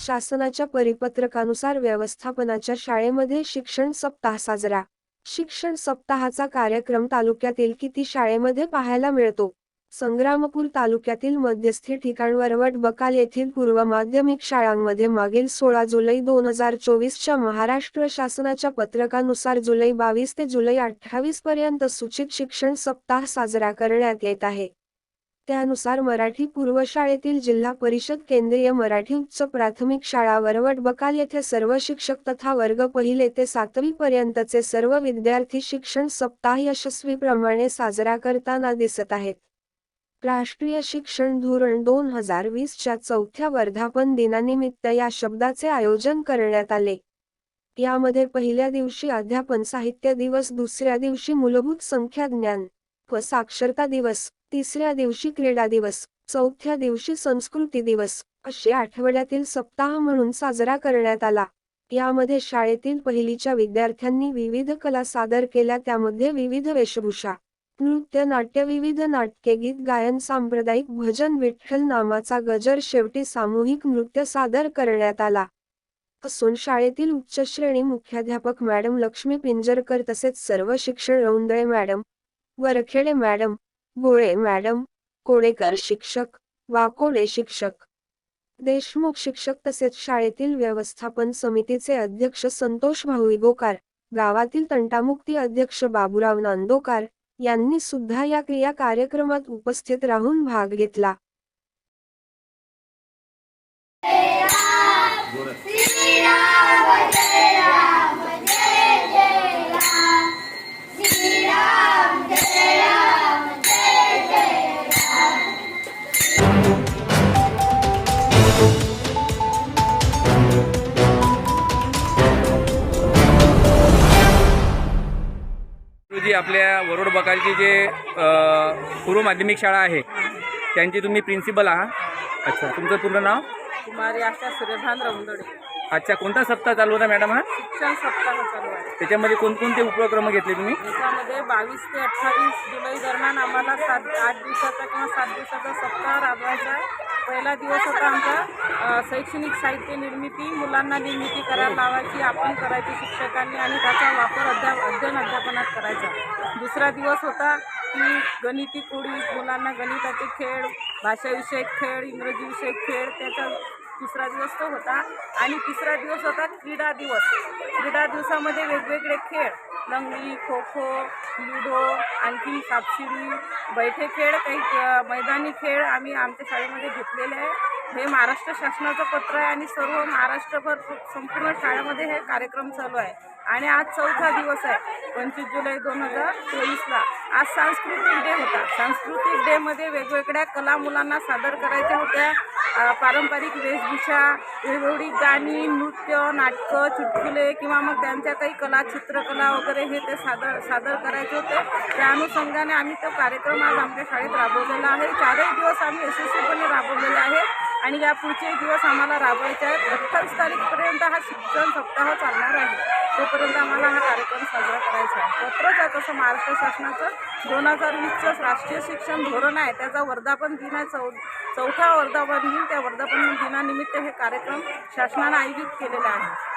शासनाच्या परिपत्रकानुसार व्यवस्थापनाच्या शाळेमध्ये शिक्षण सप्ताह साजरा. शिक्षण सप्ताहाचा कार्यक्रम तालुक्यातील किती शाळेमध्ये पाहायला मिळतो? संग्रामपूर तालुक्यातील मध्यस्थी ठिकाण वरवट बकाल येथील पूर्व माध्यमिक शाळांमध्ये मागील सोळा जुलै दोन हजार चोवीसच्या महाराष्ट्र शासनाच्या पत्रकानुसार जुलै बावीस ते जुलै अठ्ठावीस पर्यंत सूचित शिक्षण सप्ताह साजरा करण्यात येत आहे. त्यानुसार मराठी पूर्व शाळेतील जिल्हा परिषद केंद्रीय मराठी उच्च प्राथमिक शाळा वरवट बकाल येथे सर्व शिक्षक तथा वर्ग पहिले ते सातवी पर्यंतचे सर्व विद्यार्थी शिक्षण सप्ताह यशस्वीप्रमाणे साजरा करताना दिसत आहेत. राष्ट्रीय शिक्षण धोरण दोन हजार वीसच्या चौथ्या वर्धापन दिनानिमित्त या शब्दाचे आयोजन करण्यात आले. यामध्ये पहिल्या दिवशी अध्यापन साहित्य दिवस दुसऱ्या दिवशी मूलभूत संख्या ज्ञान व साक्षरता दिवस तिसऱ्या दिवशी क्रीडा दिवस चौथ्या दिवशी संस्कृती दिवस असे आठवड्यातील सप्ताह म्हणून साजरा करण्यात आला. यामध्ये शाळेतील पहिलीच्या विद्यार्थ्यांनी विविध कला सादर केल्या त्यामध्ये विविध वेशभूषा नृत्य नाट्य विविध नाटके गीत गायन सांप्रदायिक भजन विठ्ठल नामाचा गजर शेवटी सामूहिक नृत्य सादर करण्यात आला. असून शाळेतील उच्च श्रेणी मुख्याध्यापक मॅडम लक्ष्मी पिंजरकर तसेच सर्व शिक्षण Roundale madam Varkhede madam Gole madam Kodekar शिक्षक वाकोडे शिक्षक. देशमुख शिक्षक तसेच शाळेतील व्यवस्थापन समितीचे अध्यक्ष संतोष भाऊ इगोकार गावातील तंटामुक्ती अध्यक्ष बाबुराव नांदोकार यांनी सुद्धा या क्रिया कार्यक्रमात उपस्थित राहून भाग घेतला. जी आपल्या वरोड बकालची जे पूर्व माध्यमिक शाळा आहे त्यांची तुम्ही प्रिन्सिपल आहात. अच्छा तुमचं पूर्ण नाव? कुमारी आशा सूर्यभान रौंदडे. अच्छा कोणता सप्ताह चालू होता मॅडम हा? शिक्षण सप्ताह चालू आहे. त्याच्यामध्ये कोणकोणते उपक्रम घेतले तुम्ही? याच्यामध्ये बावीस ते अठ्ठावीस जुलै दरम्यान आम्हाला सात आठ दिवसाचा किंवा सात दिवसाचा सप्ताह राबवायचा आहे. पहिला दिवस होता आमचा शैक्षणिक साहित्य निर्मिती मुलांना निर्मिती करायला लावायची आपण करायची शिक्षकांनी आणि त्याचा वापर अध्या अध्ययन अध्यापनात करायचा. दुसरा दिवस होता की गणिती कोडी मुलांना गणिताचे खेळ भाषाविषयक खेळ इंग्रजी विषयक खेळ त्याचा दुसरा दिवस तो होता आणि तिसरा दिवस होता क्रीडा दिवस. क्रीडा दिवसामध्ये वेगवेगळे खेळ लंगडी खो खो लुडो आणखी सापशिडी बैठे खेळ काही मैदानी खेळ आम्ही आमच्या शाळेमध्ये घेतलेले आहे. हे महाराष्ट्र शासनाचं पत्र आहे आणि सर्व महाराष्ट्रभर संपूर्ण शाळेमध्ये हे कार्यक्रम चालू आहे. आणि आज चौथा दिवस आहे पंचवीस जुलै दोन हजार चोवीसला. आज सांस्कृतिक डे होता. सांस्कृतिक डेमध्ये वेगवेगळ्या कला मुलांना सादर करायच्या होत्या. पारंपरिक वेशभूषा वेगवेगळी गाणी नृत्य नाटकं चुटकुले किंवा मग त्यांच्या काही कला चित्रकला वगैरे हे ते सादर सादर करायचे होते. त्या अनुषंगाने आम्ही तो कार्यक्रम आज आमच्या शाळेत राबवलेला आहे. चारही दिवस आम्ही यशस्वीपणे राबवलेले आहे. आणि या पुढचे दिवस आम्हाला राबवायचे आहेत. अठ्ठावीस तारीखपर्यंत हा शिक्षण सप्ताह चालणार आहे. तोपर्यंत आम्हाला हा कार्यक्रम साजरा करायचा आहे. पत्रच आहे तसं महाराष्ट्र शासनाचं. दोन हजार वीसचं राष्ट्रीय शिक्षण धोरण आहे. त्याचा वर्धापन दिन आहे. चौ चौथा वर्धापन दिन. त्या वर्धापन दिनानिमित्त हे कार्यक्रम शासनानं आयोजित केलेला आहे.